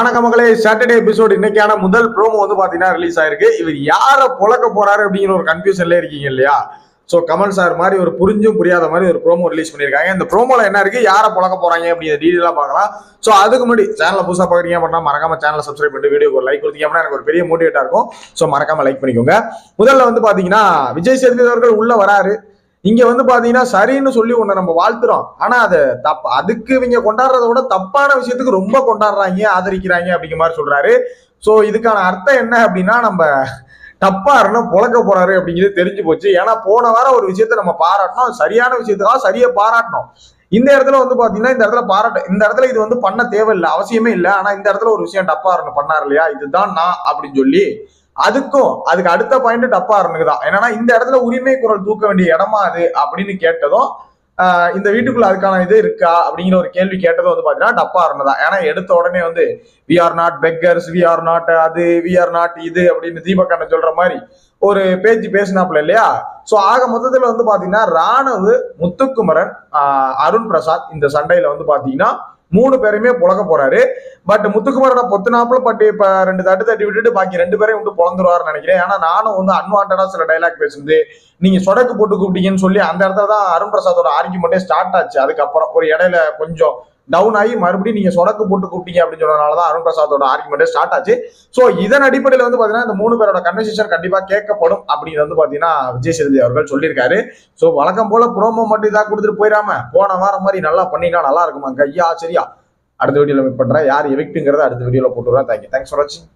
வணக்க மகளே. Saturday episode இன்னைக்கான முதல் ப்ரோமோ வந்து பாத்தீங்கன்னா ரிலீஸ் ஆயிருக்கு. இவர் யார பொழக்க போறாரு அப்படிங்கிற ஒரு கன்ஃபியூஷன்ல இருக்கீங்க இல்லையா? சோ கமல் சார் மாதிரி ஒரு புரிஞ்சும் புரியாத மாதிரி ஒரு ப்ரோமோ ரிலீஸ் பண்ணிருக்காங்க இந்த ப்ரோமோல என்ன இருக்கு? யார பொழக்க போறாங்க அப்படிங்கிற டீடைலா பார்க்கலாம். சோ அதுக்கு முன்னாடி சேனலை புதுசா பாக்குறீங்க அப்படின்னா மறக்காம சேனலை சப்ஸ்கிரைப் பண்ணிட்டு வீடியோ ஒரு லைக் கொடுத்தீங்க அப்படின்னா எனக்கு ஒரு பெரிய மோட்டிவேட்டா இருக்கும். சோ மறக்காம லைக் பண்ணிக்கோங்க. முதல்ல வந்து பாத்தீங்கன்னா விஜய் சேதுபதி அவர்கள் உள்ள வராரு. இங்க வந்து பாத்தீங்கன்னா சரின்னு சொல்லி உன்னை நம்ம வாழ்த்துறோம். ஆனா அது தப்பு அதுக்கு இவங்க கொண்டாடுறத விட தப்பான விஷயத்துக்கு ரொம்ப கொண்டாடுறாங்க ஆதரிக்கிறாங்க அப்படிங்கிற மாதிரி சொல்றாரு. சோ இதுக்கான அர்த்தம் என்ன அப்படின்னா நம்ம தப்பா இருந்தா புழக்க போறாரு அப்படிங்கிறது தெரிஞ்சு போச்சு. ஏன்னா போன வாரம் ஒரு விஷயத்த நம்ம பாராட்டணும் சரியான விஷயத்துக்காக சரியா பாராட்டணும் இந்த இடத்துல வந்து பாத்தீங்கன்னா இந்த இடத்துல பாராட்ட இந்த இடத்துல இது வந்து பண்ண தேவையில்லை அவசியமே இல்லை. ஆனா இந்த இடத்துல ஒரு விஷயம் டப்பா இருந்து பண்ணாரு இல்லையா? இதுதான் நான் அப்படின்னு சொல்லி அதுக்கும் அதுக்கு அடுத்த பாயிண்ட் டப்பா இருந்துதான் என்னன்னா இந்த இடத்துல உரிமை குரல் தூக்க வேண்டிய இடமா அது அப்படின்னு கேட்டதும் இந்த வீட்டுக்குள்ள அதுக்கான இது இருக்கா அப்படிங்கிற ஒரு கேள்வி கேட்டதும் வந்து பாத்தீங்கன்னா டப்பா இருந்ததா ஏன்னா எடுத்த உடனே வந்து we are not beggars we are not அது வி ஆர் நாட் இது அப்படின்னு தீபக் அண்ணன் சொல்ற மாதிரி ஒரு பேச்சு பேசினாப்ல இல்லையா? சோ ஆக மொத்தத்துல வந்து பாத்தீங்கன்னா ராணுவ முத்துக்குமரன் ஆஹ் அருண் பிரசாத் இந்த சண்டையில வந்து பாத்தீங்கன்னா மூணு பேருமே புழக்க போறாரு. பட் முத்துக்குமாரோட பொத்துனாப்புல பட் இப்ப ரெண்டு தட்டு தட்டி விட்டுட்டு பாக்கி ரெண்டு பேரையும் விட்டு பொழந்துருவாருன்னு நினைக்கிறேன். ஏன்னா நானும் வந்து அன்வான்டா சில டைலாக் பேசுனது. நீங்க சொடக்கு போட்டு கூப்பிட்டீங்கன்னு சொல்லி அந்த இடத்துல தான் அருண் பிரசாதோட ஆர்குமெண்டே ஸ்டார்ட் ஆச்சு. அதுக்கப்புறம் ஒரு இடையில கொஞ்சம் டவுன் ஆகி மறுபடியும் நீங்க சொடக்கு போட்டு கூப்பிட்டீங்க அப்படின்னு சொன்னதுனால தான் அருண் பிரசாத்தோட ஆர்குமெண்டே ஸ்டார்ட் ஆச்சு. சோ இதன் அடிப்படையில் வந்து பாத்தீங்கன்னா இந்த மூணு பேரோட கன்வர்சேஷன் கண்டிப்பா கேட்கப்படும் அப்படிங்கிறது வந்து பாத்தீங்கன்னா விஜய் சேதுபதி அவர்கள் சொல்லியிருக்காரு. சோ வழக்கம் போல ப்ரோமோ மட்டும் இதாக கொடுத்துட்டு போயிடாம போன வாரம் மாதிரி நல்லா பண்ணினா நல்லா இருக்குமாங்க? ஐயா சரியா. அடுத்த வீடியோல மீட் பண்றேன். யார் எவிக்ட்டுங்கிறத அடுத்த வீடியோல போட்டுறேன் தேங்க்யூ தேங்க்ஸ் ஃபார் வாட்சிங்